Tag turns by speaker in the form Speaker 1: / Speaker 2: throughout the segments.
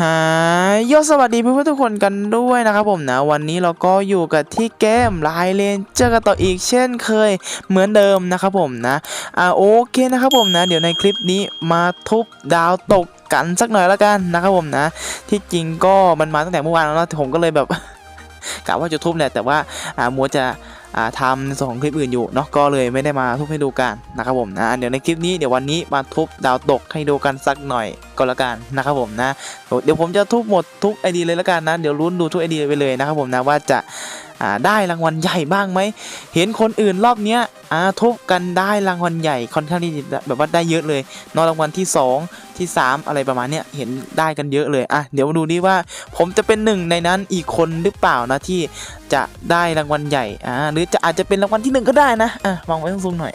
Speaker 1: ฮายอสวัสดีเพื่อนๆทุกคนกันด้วยนะครับผมนะ วันนี้เราก็อยู่กับที่เกมไลเลนเจอกันต่ออีกเช่นเคยเหมือนเดิมนะครับผมนะอ่าโอเคนะครับผมนะ เดี๋ยวในคลิปนี้มาทุบดาวตกกันสักหน่อยแล้วกันนะครับผมนะ ที่จริงก็มันมาตั้งแต่เมื่อวานแล้วนะผมก็เลยแบบ กะว่าจะทุบแหละแต่ว่ามัวจะทำในส่วนของคลิปอื่นอยู่เนาะก็เลยไม่ได้มาทุบให้ดูกันนะครับผมนะเดี๋ยวในคลิปนี้เดี๋ยววันนี้มาทุบดาวตกให้ดูกันสักหน่อยก็แล้วกันนะครับผมนะเดี๋ยวผมจะทุบหมดทุกไอดีเลยแล้วกันนะเดี๋ยวลุ้นดูทุกไอดีไปเลยนะครับผมนะว่าจะ ได้รางวัลใหญ่บ้างไหม เห็นคนอื่นรอบเนี้ยทุบกันได้รางวัลใหญ่ค่อนข้างที่แบบว่าได้เยอะเลยนอกรางวัลที่ 2 ที่ 3 อะไรประมาณเนี้ยเห็นได้กันเยอะเลยอะเดี๋ยวมาดูดิว่าผมจะเป็นหนึ่งในนั้นอีกคนหรือเปล่านะที่จะได้รางวัลใหญ่อ่าหรือจะอาจจะเป็นรางวัลที่หนึ่งก็ได้นะอะวางไว้สูงๆหน่อย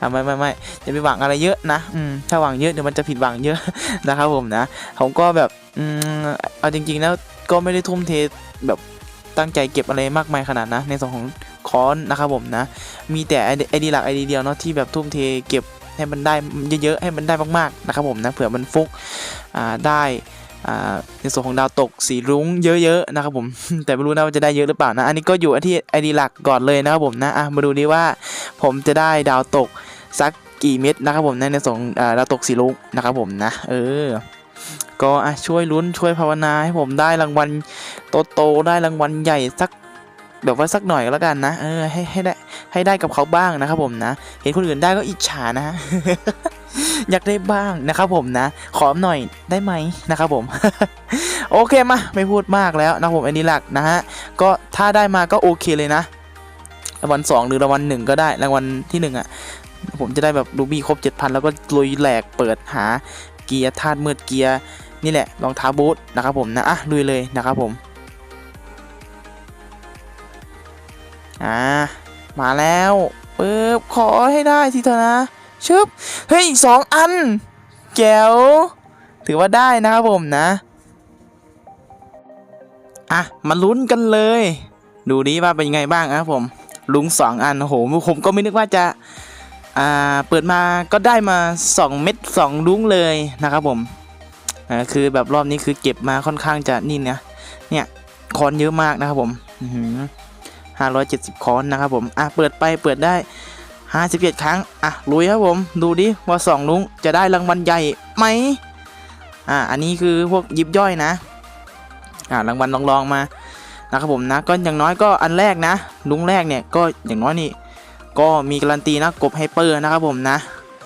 Speaker 1: อะไม่ไม่ไม่จะไปหวังอะไรเยอะนะอืมถ้าหวังเยอะเดี๋ยวมันจะผิดหวังเยอะนะครับผมนะผมก็แบบอืมเอาจริงๆแล้วก็ไม่ได้ทุ่มเทแบบ ตั้งใจเก็บอะไรมากมายขนาดนะ ในส่วนของคอนนะครับผมนะ มีแต่ไอดีหลักไอดีเดียวเนาะที่แบบทุ่มเทเก็บให้มันได้เยอะๆให้มันได้มากๆนะครับผมนะเผื่อมันฟุกได้ในส่วนของดาวตกสีรุ้งเยอะๆนะครับผม แต่ไม่รู้นะว่าจะได้เยอะหรือเปล่านะ อันนี้ก็อยู่ที่ไอดีหลักก่อนเลยนะครับผมนะะมาดูดิว่าผมจะได้ดาวตกสักกี่เม็ดนะครับผมในในส่วนของดาวตกสีรุ้งนะครับผมนะ เออ ก็อะช่วยลุ้นช่วยภาวนาให้ผมได้รางวัลโตๆได้รางวัลใหญ่สักแบบว่าสักหน่อยแล้วกันนะเออให้ให้ได้ให้ได้กับเขาบ้างนะครับผมนะ เห็นคนอื่นได้ก็อิจฉานะอยากได้บ้างนะครับผมนะ ขอหน่อยได้ไหมนะครับผม โอเคมาไม่พูดมากแล้วนะผมอันนี้หลักนะฮะก็ถ้าได้มาก็โอเคเลยนะรางวัลสองหรือรางวัลหนึ่งก็ได้รางวัลที่หนึ่งอะผมจะได้แบบรูบี้ครบ 7,000 แล้วก็ลุยแหลกเปิดหาเกียร์ธาตุมืดเกียร์ นี่แหละรองเท้าบูทนะครับผมนะอะลุยเลยนะครับผมอ่ามาแล้วปึ๊บขอให้ได้ทีเถอะนะชึบเฮ้ยสองอันแจ๋วถือว่าได้นะครับผมนะอะมาลุ้นกันเลย ดูนี้ว่าเป็นยังไงบ้างนะครับผมลุงสองอันโอ้โหผมก็ไม่นึกว่าจะอ่าเปิดมาก็ได้มา 2 เม็ด2ลุ้งเลยนะครับผม อ่าคือแบบรอบนี้คือเก็บมาค่อนข้างจะนี่นะเนี่ยคอนเยอะมากนะครับผมห้าร้อยเจ็ดสิบคอนนะครับผมอะเปิดไปเปิดได้ห้าสิบเจ็ดครั้งอะลุยครับผมดูดิว่าสองลุงจะได้รางวัลใหญ่ไหมอ่าอันนี้คือพวกยิบย่อยนะอ่ารางวัลลองๆมานะครับผมนะก็อย่างน้อยก็อันแรกนะลุงแรกเนี่ยก็อย่างน้อยนี่ก็มีการันตีนะกบไฮเปอร์นะครับผมนะ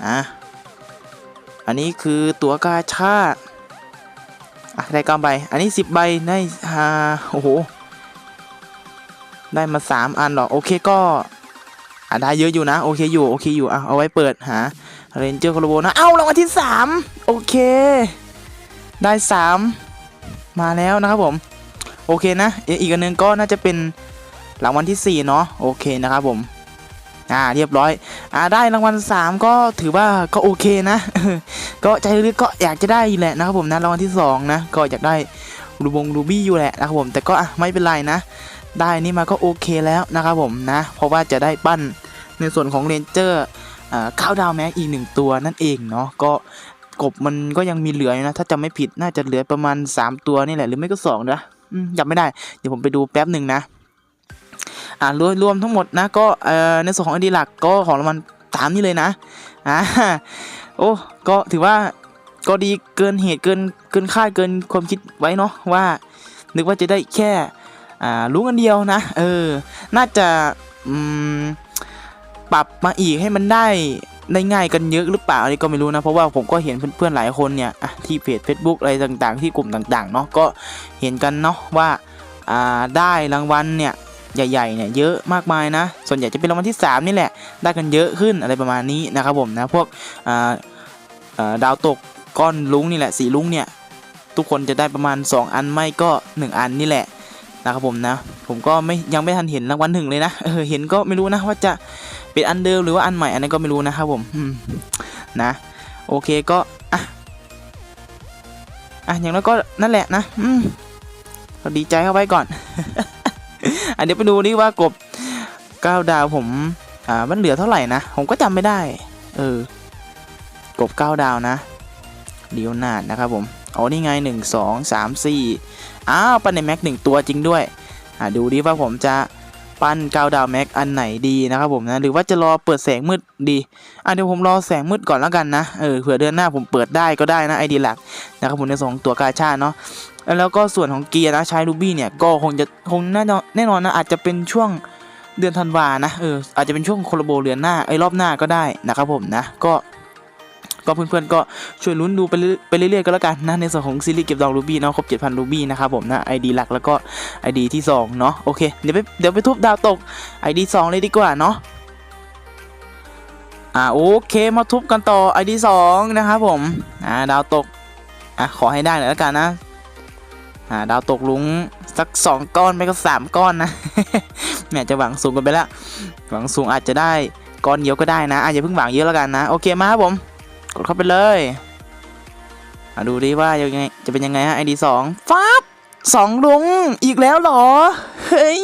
Speaker 1: อะอันนี้คือตั๋วกาชา ได้เก้าใบ อันนี้สิบใบได้ฮาโอ้โห ได้มาสามอันหรอ โอเคก็อะได้เยอะอยู่นะ โอเคอยู่ โอเคอยู่อะเอาไว้เปิดหาเรนเจอร์โคโลโบนะ เอารางวัลที่สามโอเค ได้สามมาแล้วนะครับผม โอเคนะ อีกอันหนึงก็น่าจะเป็นรางวัลที่สี่เนาะ โอเคนะครับผม อ่าเรียบร้อยอ่าได้รางวัล3 ก็ถือว่าก็โอเคนะ ก็ใจลึกก็อยากจะได้อยู่แหละนะครับผมนะรางวัลที่2นะก็อยากได้รูบงรูบี้อยู่แหละนะครับผมแต่ก็อะไม่เป็นไรนะ ได้นี่มาก็โอเคแล้วนะครับผมนะ เพราะว่าจะได้ปั้นในส่วนของเรนเจอร์อ่าข้าวดาวแม็กอีกหนึ่งตัวนั่นเองเนาะก็กบมันก็ยังมีเหลืออยู่นะ ถ้าจำไม่ผิดน่าจะเหลือประมาณ 3 ตัวนี่แหละหรือไม่ก็2นะจำไม่ได้ เดี๋ยวผมไปดูแป๊บหนึ่งนะ อ่ารวมรวมทั้งหมดนะก็เอ่อในส่วนของไอดีหลักก็ของรางวัลตามนี้เลยนะอ่าโอ้ก็ถือว่าก็ดีเกินเหตุเกินเกินคาดเกินความคิดไว้เนาะว่า นึกว่าจะได้แค่อ่ารู้กันเดียวนะ เออ น่าจะอืมปรับมาอีกให้มันได้ได้ง่ายกันเยอะหรือเปล่าอันนี้ก็ไม่รู้นะ เพราะว่าผมก็เห็นเพื่อนๆหลายคนเนี่ยที่เพจ Facebook อะไรต่างๆ ที่กลุ่มต่างๆเนาะก็เห็นกันเนาะว่าได้รางวัลเนี่ย ใหญ่ๆเนี่ยเยอะมากมายนะ ส่วนใหญ่จะเป็นรางวัลที่ 3 นี่แหละ ได้กันเยอะขึ้นอะไรประมาณนี้นะครับผมนะพวกดาวตกก้อนลุงนี่แหละสีลุงเนี่ยทุกคนจะได้ประมาณ 2 อันไม่ก็ 1 อันนี่แหละนะครับผมนะ ผมก็ไม่ยังไม่ทันเห็นรางวัลหนึ่งเลยนะเออเห็นก็ไม่รู้นะว่าจะเป็นอันเดิมหรือว่าอันใหม่อันนั้นก็ไม่รู้นะครับผมนะ โอเคก็อะอะอย่างน้อยก็นั่นแหละนะอืมก็ดีใจเข้าไว้ก่อน อันเดี๋ยวไปดูนี่ว่ากบเก้าดาวผม อ่า มันเหลือเท่าไหร่นะ ผมก็จำไม่ได้ เออ กบเก้าดาวนะเดียวนาดนะครับผมโอ้นี่ไงหนึ่งสองสามสี่อ้าวปั้นในแม็กหนึ่งตัวจริงด้วย อ่าดูดิว่าผมจะปั้นเก้าดาวแม็กอันไหนดีนะครับผมนะ หรือว่าจะรอเปิดแสงมืดดี อะเดี๋ยวผมรอแสงมืดก่อนแล้วกันนะ เออ เผื่อเดือนหน้าผมเปิดได้ก็ได้นะไอดีหลักนะครับผมในสองตัวกาชาเนาะ แล้วก็ส่วนของเกียร์นะใช้รูบี้เนี่ยก็คงจะคงแน่นอนแน่นอนนะอาจจะเป็นช่วงเดือนธันวานะเอออาจจะเป็นช่วงโคลโบเดือนหน้าไอ้รอบหน้าก็ได้นะครับผมนะก็ก็เพื่อนๆก็ช่วยลุ้นดูไปเรื่อยไปเรื่อยๆก็แล้วกันนะในส่วนของซีรีส์เก็บดองรูบี้เนาะครบ 7,000รูบี้นะครับผมนะ ID หลักแล้วก็ ID ที่ 2 เนาะโอเคเดี๋ยวไปเดี๋ยวไปทุบดาวตก ID 2เลยดีกว่าเนาะอ่าโอเคมาทุบกันต่อ ID 2นะครับผมอ่าดาวตกอะขอให้ได้หน่อยแล้วกันนะ อ่าดาวตกลุงสัก 2 ก้อนไม่ก็ 3 ก้อนนะแหมจะหวังสูงกันไปละหวังสูงอาจจะได้ก้อนเดียวก็ได้นะอาจจะเพิ่งหวังเยอะแล้วกันนะ โอเคมาครับผม กดเข้าไปเลยมาดูดิว่ายังไงจะเป็นยังไงฮะไอดีสองฟับสองลุงอีกแล้วเหรอ เฮ้ย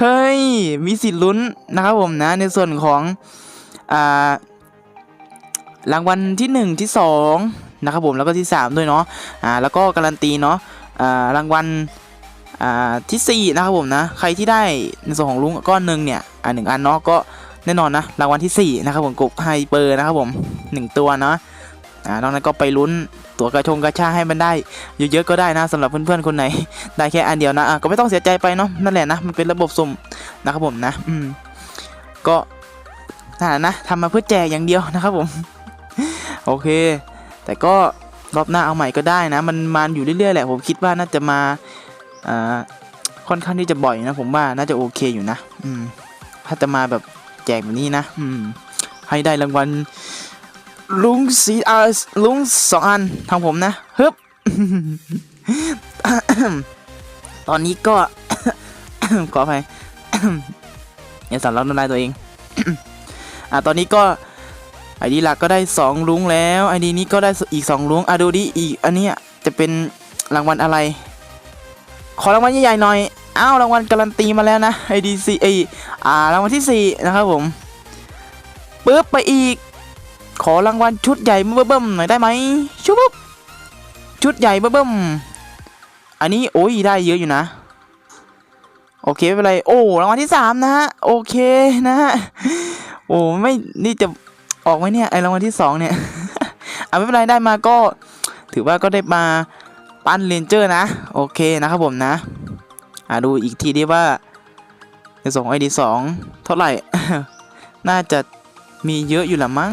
Speaker 1: เฮ้ย มีสิทธิ์ลุ้นนะครับผมนะ ในส่วนของ อ่ารางวัลที่หนึ่งที่สอง นะครับผมแล้วก็ที่สามด้วยเนาะอ่าแล้วก็การันตีเนาะอ่ารางวัลอ่าที่สี่นะครับผมนะใครที่ได้ในส่วนของลุงก้อนหนึ่งเนี่ยอ่าหนึ่งอันเนาะก็แน่นอนนะรางวัลที่สี่นะครับผมกบไฮเปอร์นะครับผมหนึ่งตัวเนาะอ่านอกนั้นก็ไปลุ้นตัวกระชงกระชาให้มันได้เยอะๆก็ได้นะสำหรับเพื่อนๆคนไหน ได้แค่อันเดียวนะอะก็ไม่ต้องเสียใจไปเนาะนั่นแหละนะมันเป็นระบบสุ่มนะครับผมนะอืมก็นั่นแหละนะทำมาเพื่อแจกอย่างเดียวนะครับผม โอเค แต่ก็รอบหน้าเอาใหม่ก็ได้นะ มันมาอยู่เรื่อยๆแหละผมคิดว่าน่าจะมาค่อนข้างที่จะบ่อยนะ ผมว่าน่าจะโอเคอยู่นะ อืม ถ้าจะมาแบบแจกแบบนี้นะ อืม ให้ได้รางวัลลุงสีอาลุงสองอันทางผมนะฮึบตอนนี้ก็ขออภัยอย่าสั่นร้องน้ำลายตัวเองอ่าตอนนี้ก็ ไอดีหลักก็ได้สองลุงแล้วไอดีนี้ก็ได้อีกสองลุงอะดูดิอีกอันนี้จะเป็นรางวัลอะไร ขอรางวัลใหญ่ๆหน่อยอ้าวรางวัลการันตีมาแล้วนะ IDC ไออ่ารางวัลที่ 4 นะครับผมปึ๊บไปอีก ขอรางวัลชุดใหญ่เบิ่มๆหน่อยได้ไหมชุบชุดใหญ่เบิ่มๆอันนี้โอ้ยได้เยอะอยู่นะโอเคไม่เป็นไร โอ้รางวัลที่3นะฮะ โอเคนะฮะ โอ้ไม่ นี่จะ ออกไหมเนี่ยไอรางวัลที่2เนี่ยอะไม่เป็นไรได้มาก็ ถือว่าก็ได้มาปั้นเลนเจอร์นะ โอเคนะครับผมนะอ่าดูอีกทีดีว่าในส่งไอดีสองเท่าไหร่ น่าจะมีเยอะอยู่ละมั้ง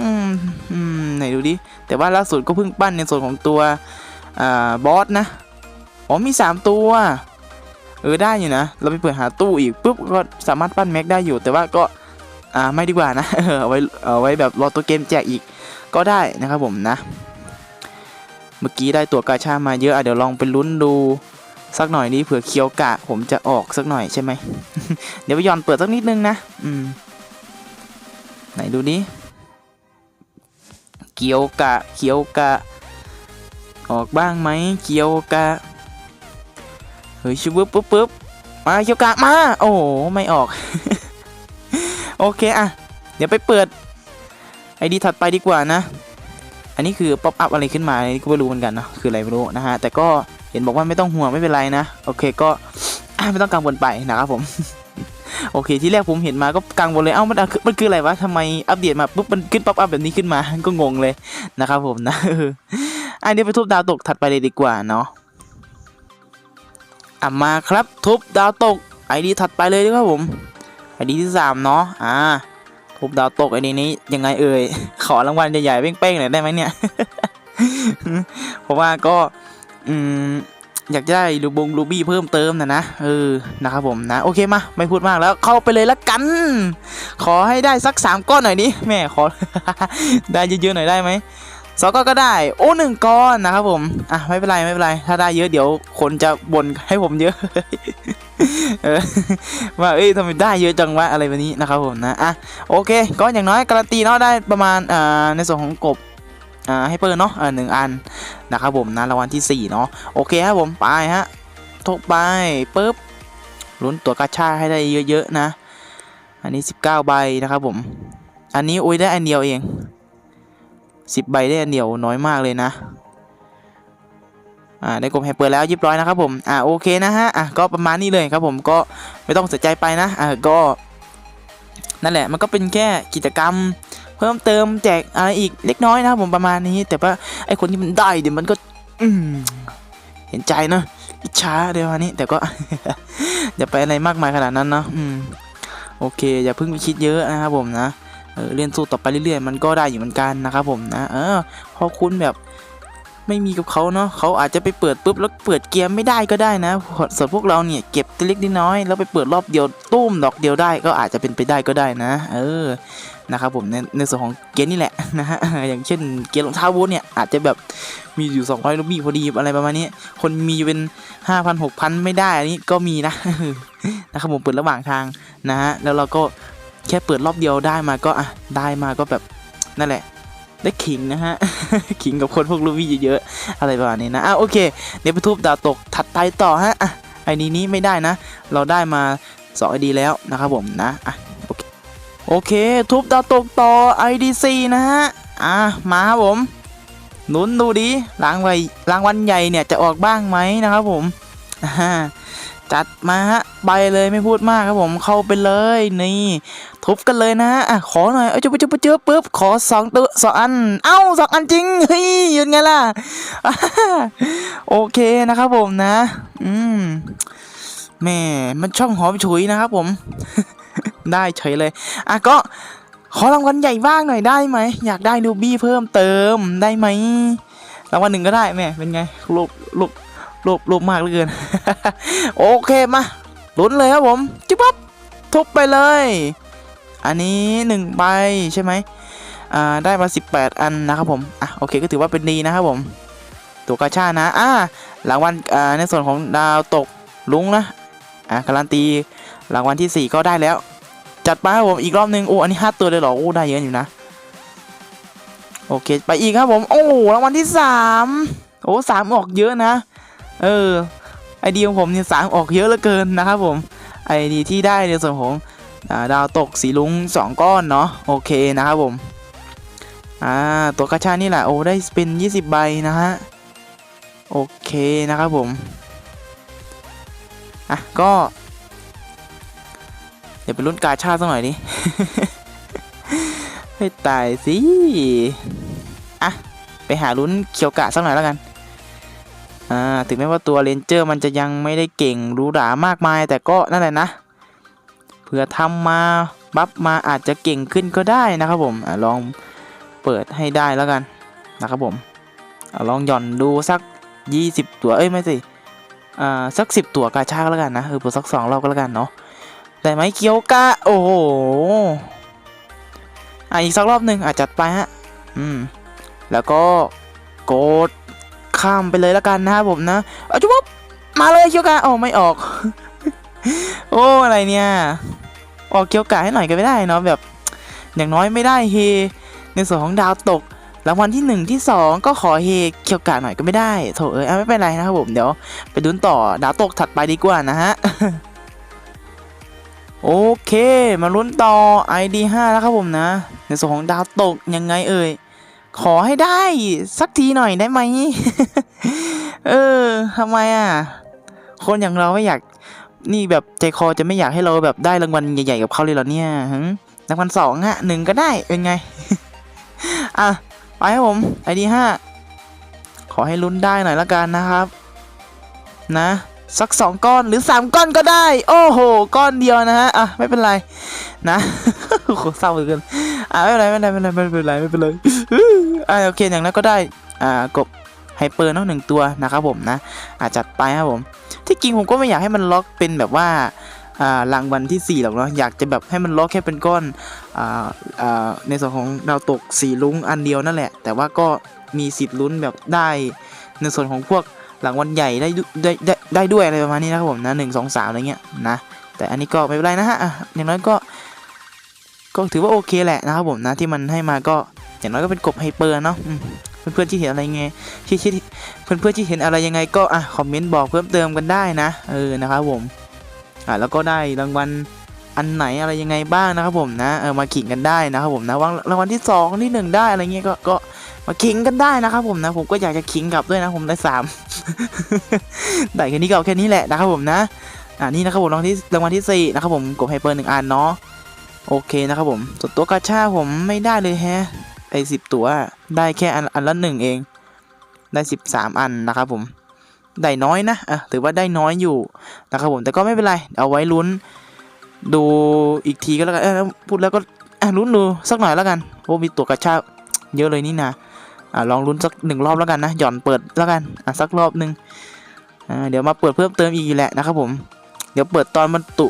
Speaker 1: อืมไหนดูดิ แต่ว่าล่าสุดก็เพิ่งปั้นในส่วนของตัวอ่าบอสนะ อ๋อมี 3 ตัว เออได้อยู่นะ เราไปเปิดหาตู้อีกปุ๊บก็สามารถปั้นแม็กได้อยู่ แต่ว่าก็ อ่าไม่ดีกว่านะเอาไว้เอาไว้แบบรอตัวเกมแจกอีกก็ได้นะครับผมนะ เมื่อกี้ได้ตัวกาชามาเยอะอะเดี๋ยวลองไปลุ้นดูสักหน่อยนี้เผื่อเคียวกะ ผมจะออกสักหน่อยใช่ไหม เดี๋ยวไปย้อนเปิดสักนิดนึงนะอืมไหนดูดิเคียวกะเคียวกะ ออกบ้างไหมเคียวกะเฮ้ยชุบปุ๊บปุ๊บมาเคียวกะมา โอ้ไม่ออก โอเคอะ เดี๋ยวไปเปิดไอดีถัดไปดีกว่านะ อันนี้คือป๊อปอัพอะไรขึ้นมาอันนี้ก็ไม่รู้เหมือนกันนะคืออะไรไม่รู้นะฮะแต่ก็เห็นบอกว่าไม่ต้องห่วงไม่เป็นไรนะ โอเคก็ไม่ต้องกังวลไปนะครับผมโอเคที่แรกผมเห็นมาก็กังวลเลยเอ้ามันอมันคืออะไรวะทำไมอัปเดตมาปุ๊บมันขึ้นป๊อปอัพแบบนี้ขึ้นมาก็งงเลยนะครับผมนะอออันนี้ไปทุบดาวตกถัดไปเลยดีกว่าเนาะอะมาครับทุบดาวตกไอดีถัดไปเลยดีครับผม ไอดีที่สามเนาะอ่าทุบดาวตกไอ้นี้นี้ยังไงเอ่ยขอรางวัลใหญ่ๆเป้งๆหน่อยได้ไหมเนี่ยเพราะว่าก็อืมอยากได้ลูบงลูบี้เพิ่มเติมนะนะเออนะครับผมนะโอเคมาไม่พูดมากแล้วเข้าไปเลยละกัน ขอให้ได้สักสามก้อนหน่อยนี้แม่ขอ ได้เยอะๆหน่อยได้ไหม สองก้อนก็ได้ โอ้หนึ่งก้อนนะครับผม อะไม่เป็นไรไม่เป็นไร ถ้าได้เยอะเดี๋ยวคนจะบ่นให้ผมเยอะว่าเอ้ยทำไมได้เยอะจังวะอะไรแบบนี้นะครับผมนะ อะโอเค ก็อย่างน้อยการันตีเนาะได้ประมาณอ่าในส่วนของกบอ่าให้เปิดเนาะอ่าหนึ่งอันนะครับผมนะรางวัลที่ 4 เนาะโอเคครับผมไปฮะทกไปปุ๊บลุ้นตัวกาชาให้ได้เยอะๆนะ อันนี้ 19 ใบนะครับผม อันนี้อุ้ยได้อันเดียวเอง 10 ใบได้อันเดียวน้อยมากเลยนะอ่าได้กบไฮเปอร์แล้วเรียบร้อยนะครับผมอ่าโอเคนะฮะอะก็ประมาณนี้เลยครับผมก็ไม่ต้องเสียใจไปนะอ่าก็นั่นแหละมันก็เป็นแค่กิจกรรม เพิ่มเติมแจกอะไรอีกเล็กน้อยนะครับผมประมาณนี้ แต่ว่าไอคนที่มันได้เดี๋ยวมันก็อืมเห็นใจเนอะอิจฉาเดี๋ยววันนี้ แต่ก็อย่าไปอะไรมากมายขนาดนั้นเนาะอืมโอเค อย่าเพิ่งไปคิดเยอะนะครับผมนะ เออเรียนสู้ต่อไปเรื่อยๆ มันก็ได้อยู่เหมือนกันนะครับผมนะเออพอคุณแบบไม่มีกับเขาเนาะเขาอาจจะไปเปิดปุ๊บแล้วเปิดเกียร์ไม่ได้ก็ได้นะส่วนพวกเราเนี่ยเก็บตัวเล็กนิดน้อยแล้วไปเปิดรอบเดียวตุ้มดอกเดียวได้ก็อาจจะเป็นไปได้ก็ได้นะ เออนะครับผมในในส่วนของเกียร์นี่แหละนะฮะอย่างเช่นเกียร์รองเท้าบูทเนี่ยอาจจะแบบมีอยู่ 200ลูกบี้พอดีอะไรประมาณนี้ คนมีเป็น 5,000 6,000 ไม่ได้อันนี้ก็มีนะนะครับผมเปิดระหว่างทางนะฮะแล้วเราก็ แค่เปิดรอบเดียวได้มาก็อะได้มาก็แบบนั่นแหละ ได้ขิงนะฮะ ขิงกับคนพวกลูบี้เยอะๆอะไรประมาณนี้นะอะโอเคเดี๋ยวไปทุบดาวตกถัดไปต่อฮะอะไอดีนี้ไม่ได้นะ เราได้มา2ไอดีแล้วนะครับผมนะอะโอเคโอเคทุบดาวตกต่อ ID4 นะฮะ อะ มาครับผมหนุนดูดิรางวัลรางวัลใหญ่เนี่ยจะออกบ้างไหมนะครับผม จัดมาฮะ ไปเลยไม่พูดมากครับผมเข้าไปเลย นี่ ทุบกันเลยนะฮะอะขอหน่อย เอาจุ๊บจุ๊บจุ๊บปุ๊บขอสองตัวสองอัน เอ้าสองอันจริงเฮ้ยยืนไงล่ะ โอเคนะครับผมนะ อืมแม่มันช่องหอมฉุยนะครับผม ได้เฉยเลย อะก็ขอรางวัลใหญ่บ้างหน่อยได้ไหม อยากได้ดูบี้เพิ่มเติมได้ไหมรางวัลหนึ่งก็ได้แม่เป็นไงรูปรูปรูปรูปมากเหลือเกิน โอเคมาลุ้นเลยครับผม จิ๊บปั๊บทุบไปเลย อันนี้หนึ่งใบใช่ไหมอ่าได้มา 18 อันนะครับผมอะโอเคก็ถือว่าเป็นดีนะครับผมตัวกาชานะอ่ารางวัลอ่าในส่วนของดาวตกลุงนะอะการันตีรางวัลที่ 4 ก็ได้แล้ว จัดไปครับผมอีกรอบหนึ่งโอ้อันนี้ 5 ตัวเลยเหรอโอ้ได้เยอะอยู่นะโอเคไปอีกครับผมโอ้รางวัลที่3โอ้สามออกเยอะนะ เออไอเดียของผมเนี่ยสามออกเยอะเหลือเกินนะครับผมไอเดียที่ได้ในส่วนของ ดาวตกสีลุงสองก้อนเนาะโอเคนะครับผมอ่าตัวกระชานี่แหละโอ้ได้เป็น 20 ใบนะฮะโอเคนะครับผมอะก็ เดี๋ยวไปรุ่นกาชาสักหน่อยดิให้ตายสิอะไปหาลุ้นเคียวกะสักหน่อยแล้วกันอ่าถึงแม้ว่าตัวเรนเจอร์มันจะยังไม่ได้เก่งรูหรามากมาย แต่ก็นั่นแหละนะ เผื่อทำมาบัฟมาอาจจะเก่งขึ้นก็ได้นะครับผมอลองเปิดให้ได้แล้วกันนะครับผมอลองหย่อนดูสัก 20 ตัวเอ้ยไม่สิอ่าสัก 10 ตัวกาชาก็แล้วกันนะเออเปิดสักสองรอบก็แล้วกันเนาะแต่ไหมเกียวกะโอ้โหอะอีกสักรอบหนึ่งอาจจัดไปฮะอืมแล้วก็โกดข้ามไปเลยแล้วกันนะครับผมนะเอาจุ๊บมาเลยเกียวกะโอ้ไม่ออก โอ้อะไรเนี่ยออกเกี่ยวกาให้หน่อยก็ไม่ได้เนาะแบบ อย่างน้อยไม่ได้เฮในส่วนของดาวตกรางวัลที่หนึ่งที่สองก็ขอเฮเกี่ยวกาหน่อยก็ไม่ได้โถเอ้ยเอไม่เป็นไรนะครับผมเดี๋ยวไปดุนต่อดาวตกถัดไปดีกว่านะฮะโอเค มาลุ้นต่อ ID 5แล้วครับผมนะ ในส่วนของดาวตกยังไงเอ่ย ขอให้ได้สักทีหน่อยได้ไหม เออทำไมอะ คนอย่างเราไม่อยาก นี่แบบใจคอจะไม่อยากให้เราแบบได้รางวัลใหญ่ๆกับเขาเลยเหรอเนี่ยหึรางวัลสองฮะหนึ่งก็ได้เป็นไง อะ ไปครับผมไอดีห้าขอให้ลุ้นได้หน่อยละกันนะครับ นะ สักสองก้อนหรือสามก้อนก็ได้ โอ้โห ก้อนเดียวนะฮะ อะ ไม่เป็นไร นะโคตรเศร้าเหลือเกินอะไม่เป็นไรไม่เป็นไรไม่เป็นไรไม่เป็นไรไม่เป็นไรอะโอเคอย่างนั้นก็ได้ อ่ากบ ไฮเปอร์เนาะหนึ่งตัวนะครับผมนะอาจัดไปครับผมที่จริงผมก็ไม่อยากให้มันล็อกเป็นแบบว่าอ่ารางวัลที่ 4 หรอกเนาะอยากจะแบบให้มันล็อกแค่เป็นก้อนออในส่วนของดาวตกสีลุ้งอันเดียวนั่นแหละ แต่ว่าก็มีสิทธิ์ลุ้นแบบได้ในส่วนของพวกรางวัลใหญ่ได้ดุได้ได้ได้ด้วยอะไรประมาณนี้นะครับผมนะหนึ่งสองสามอะไรเงี้ยนะแต่อันนี้ก็ไม่เป็นไรนะฮะอย่างน้อยก็ก็ถือว่าโอเคแหละนะครับผมนะที่มันให้มาก็อย่างน้อยก็เป็นกบไฮเปอร์เนาะ เพื่อนๆที่เห็นอะไรไงที่ที่เพื่อนๆที่เห็นอะไรยังไงก็อะคอมเมนต์บอกเพิ่มเติมกันได้นะเออนะครับผมอะแล้วก็ได้รางวัลอันไหนอะไรยังไงบ้างนะครับผมนะเออมาขิงกันได้นะครับผมนะวางรางวัลที่สองที่หนึ่งได้อะไรเงี้ยก็ก็มาขิงกันได้นะครับผมนะ ผมก็อยากจะขิงกลับด้วยนะผมได้สามได้แค่นี้ก็แค่นี้แหละนะครับผมนะอ่านี่นะครับผมรางวัลที่รางวัลที่สี่นะครับผมกบไฮเปอร์หนึ่งอันเนาะโอเคนะครับผมส่วนตัวกาชาผมไม่ได้เลยแฮะ สิบตัว ได้แค่อันอันละหนึ่งเอง ได้สิบสามอันนะครับผม ได้น้อยนะอะถือว่าได้น้อยอยู่นะครับผม แต่ก็ไม่เป็นไร เอาไว้ลุ้น ดูอีกทีก็แล้วกันพูดแล้วก็ลุ้นดูสักหน่อยแล้วกัน โอ้มีตัวกระชากเยอะเลยนี่นะอะลองลุ้นสักหนึ่งรอบแล้วกันนะ หย่อนเปิดแล้วกัน อะสักรอบหนึ่งอ่าเดี๋ยวมาเปิดเพิ่มเติมอีกแหละนะครับผม เดี๋ยวเปิดตอนมันตุ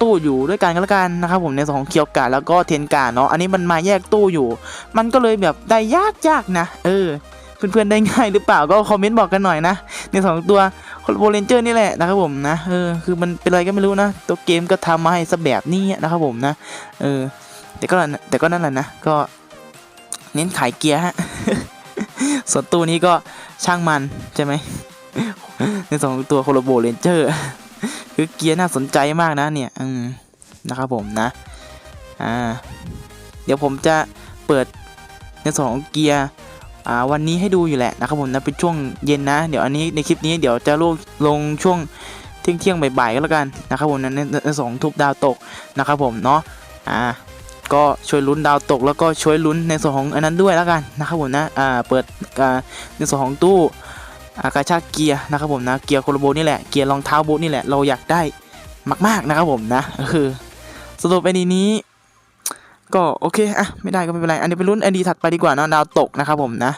Speaker 1: ตู้อยู่ด้วยกันก็แล้วกันนะครับผมในส่วนของเคียวกาแล้วก็เทนกาเนาะอันนี้มันมาแยกตู้อยู่ มันก็เลยแบบได้ยากยากๆนะ เออเพื่อนๆได้ง่ายหรือเปล่าก็คอมเมนต์บอกกันหน่อยนะในสองตัวโบเลนเจอร์นี่แหละนะครับผมนะเออคือมันเป็นอะไรก็ไม่รู้นะ ตัวเกมก็ทำมาให้ซะแบบนี้นะครับผมนะเออแต่ก็แต่ก็นั่นแหละนะก็เน้นขายเกียร์ฮะส่วนตัวนี้ก็ช่างมันใช่ไหมในสองตัวโคโลโบเลนเจอร์ คือเกียร์น่าสนใจมากนะเนี่ยอืมนะครับผมนะ อ่า เดี๋ยวผมจะเปิดในส่วนของเกียร์อ่าวันนี้ให้ดูอยู่แหละนะครับผมนะเป็นช่วงเย็นนะ เดี๋ยวอันนี้ในคลิปนี้เดี๋ยวจะลงลงช่วงเที่ยงเที่ยงบ่ายๆก็แล้วกันนะครับผมในในสองทุบดาวตกนะครับผมเนาะอ่าก็ช่วยลุ้นดาวตกแล้วก็ช่วยลุ้นในส่วนของอันนั้นด้วยแล้วกันนะครับผมนะอ่าเปิดอ่าในส่วนของตู้ กาชาเกียร์นะครับผมนะเกียร์โคโลโบนี่แหละเกียร์รองเท้าบูทนี่แหละเราอยากได้มากๆนะครับผมนะคือสรุปไอ้นี้ก็โอเคอะไม่ได้ก็ไม่เป็นไร อันนี้ไปลุ้นไอดีถัดไปดีกว่านะดาวตกนะครับผมนะ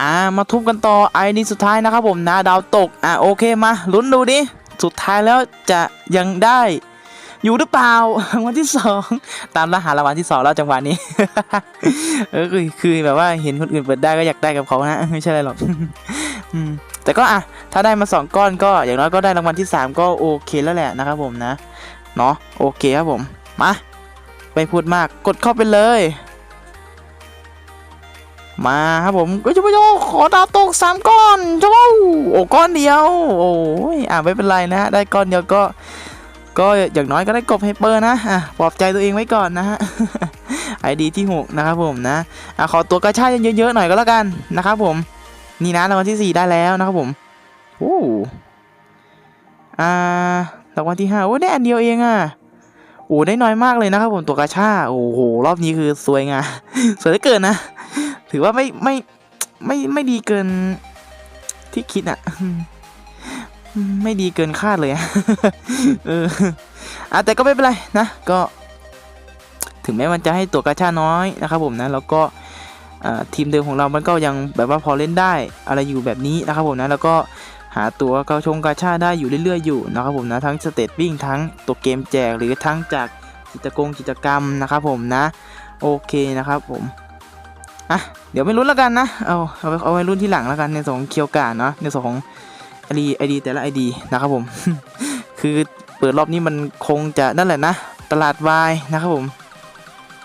Speaker 1: อ่ามาทุบกันต่อไอดีสุดท้ายนะครับผมนะดาวตกอะโอเคมาลุ้นดูดิสุดท้ายแล้วจะยังได้ อยู่หรือเปล่ารางวัลที่สองตามรหัสรางวัลที่สองแล้วจังหวะนี้ เออคือคือแบบว่าเห็นคนอื่นเปิดได้ก็อยากได้กับเขานะไม่ใช่อะไรหรอกแต่ก็อะถ้าได้มาสองก้อนก็อย่างน้อยก็ได้รางวัลที่สามก็โอเคแล้วแหละนะครับผมนะเนาะโอเคครับผมมาไม่พูดมากกดเข้าไปเลย มาครับผมก็จะไปโยขอดาวตกสามก้อนโจ้โอ้ก้อนเดียว โอ้ยอ่าไม่เป็นไรนะฮะได้ก้อนเดียวก็ ก็อย่างน้อยก็ได้กบไฮเปอร์นะอะปลอบใจตัวเองไว้ก่อนนะฮะไอดีที่หกนะครับผมนะอะขอตัวกระชากเยอะๆหน่อยก็แล้วกันนะครับผม นี่นะรางวัลที่สี่ได้แล้วนะครับผมโอ้อ่ารางวัลที่ห้าโอ้ได้อันเดียวเองอะโอ้ได้น้อยมากเลยนะครับผมตัวกระชากโอ้โหรอบนี้คือสวยงามสวยเหลือเกินนะ ถือว่าไม่ไม่ไม่ไม่ดีเกินที่คิดอะ ไม่ดีเกินคาดเลยอะเอออะแต่ก็ไม่เป็นไรนะ ก็ ถึงแม้มันจะให้ตัวกาชาน้อยนะครับผมนะ แล้วก็อ่าทีมเดิมของเรา มันก็ยังแบบว่าพอเล่นได้อะไรอยู่แบบนี้นะครับผมนะ แล้วก็หาตัวกาชงกาชาได้อยู่เรื่อยๆอยู่นะครับผมนะ ทั้งสเตตวิ่งทั้งตัวเกมแจกหรือทั้งจากกิจกรรมกิจกรรมนะครับผมนะ โอเคนะครับผมอะเดี๋ยวไม่ลุ้นแล้วกันนะ เอาเอาไว้เอาไว้รุ่นที่หลังแล้วกันในส่วนของเคียวกาเนาะในส่วนของ ไอดีไอดีแต่ละไอดีนะครับผม คือเปิดรอบนี้มันคงจะนั่นแหละนะ ตลาดวายนะครับผม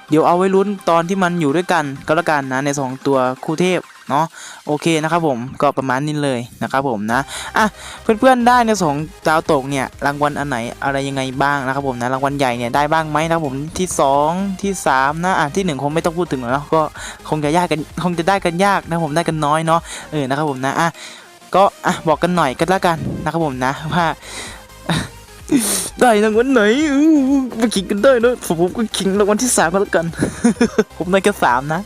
Speaker 1: เดี๋ยวเอาไว้ลุ้นตอนที่มันอยู่ด้วยกันก็แล้วกันนะในสองตัวคู่เทพเนาะโอเคนะครับผมก็ประมาณนี้เลยนะครับผมนะอะเพื่อนๆได้ในสองดาวตกเนี่ยรางวัลอันไหนอะไรยังไงบ้างนะครับผมนะรางวัลใหญ่เนี่ยได้บ้างไหมนะครับผมที่สองที่สามนะอะที่หนึ่งคงไม่ต้องพูดถึงหรอกเนาะก็คงจะยากกันคงจะได้กันยากนะผมได้กันน้อยเนาะเออนะครับผมนะอะ ก็อะบอกกันหน่อยก็แล้วกันนะครับผมนะว่าได้รางวัลไหนมาขิงกันได้เนอะผมก็ขิงรางวัลที่สามก็แล้วกัน ผมได้แค่สามนะ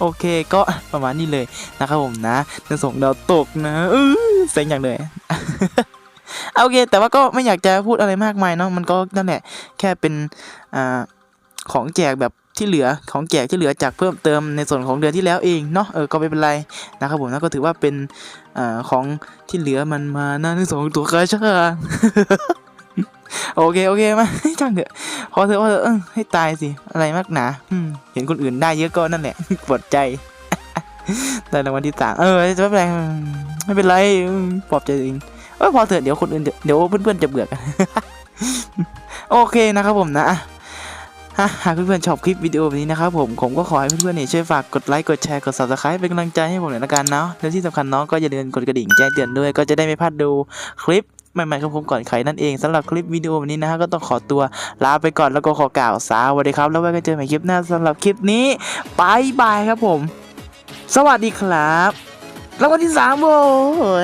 Speaker 1: โอเคก็ประมาณนี้เลยนะครับผมนะในส่งดาวตกนะเซ็งอย่างเลยโอเค แต่ว่าก็ไม่อยากจะพูดอะไรมากมายเนาะมันก็นั่นแหละแค่เป็นอของแจกแบบ ที่เหลือของแจกที่เหลือจากเพิ่มเติมในส่วนของเดือนที่แล้วเองเนาะเออก็ไม่เป็นไรนะครับผมนะก็ถือว่าเป็นอของที่เหลือมันมาหน้าในส่วนของตัวกระชาโอเคโอเคมาช่างเถอะพอเถอะพอเถอะเออให้ตายสิอะไรมากหนาเห็นคนอื่นได้เยอะก็นั่นแหละปวดใจได้รางวัลที่สามเออจะไม่เป็นไรไม่เป็นไรปลอบใจเองเออพอเถอะเดี๋ยวคนอื่นเดี๋ยวเพื่อนๆจะเบื่อกันโอเคนะครับผมนะ หากเพื่อนๆชอบคลิปวิดีโอแบบนี้นะครับผมผมก็ขอให้เพื่อนๆเนี่ยช่วยฝากกดไลค์กดแชร์กด subscribe เป็นกำลังใจให้ผมหน่อยละกันเนาะและที่สำคัญเนาะก็อย่าลืมกดกระดิ่งแจ้งเตือนด้วยก็จะได้ไม่พลาดดูคลิปใหม่ๆของผมก่อนใครนั่นเองสำหรับคลิปวิดีโอวันนี้นะฮะก็ต้องขอตัวลาไปก่อนแล้วก็ขอกล่าวสวัสดีครับ แล้วไว้กันเจอใหม่คลิปหน้าสำหรับคลิปนี้บายบายครับผม สวัสดีครับรางวัลที่สามโว้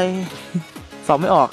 Speaker 1: ยสองไม่ออก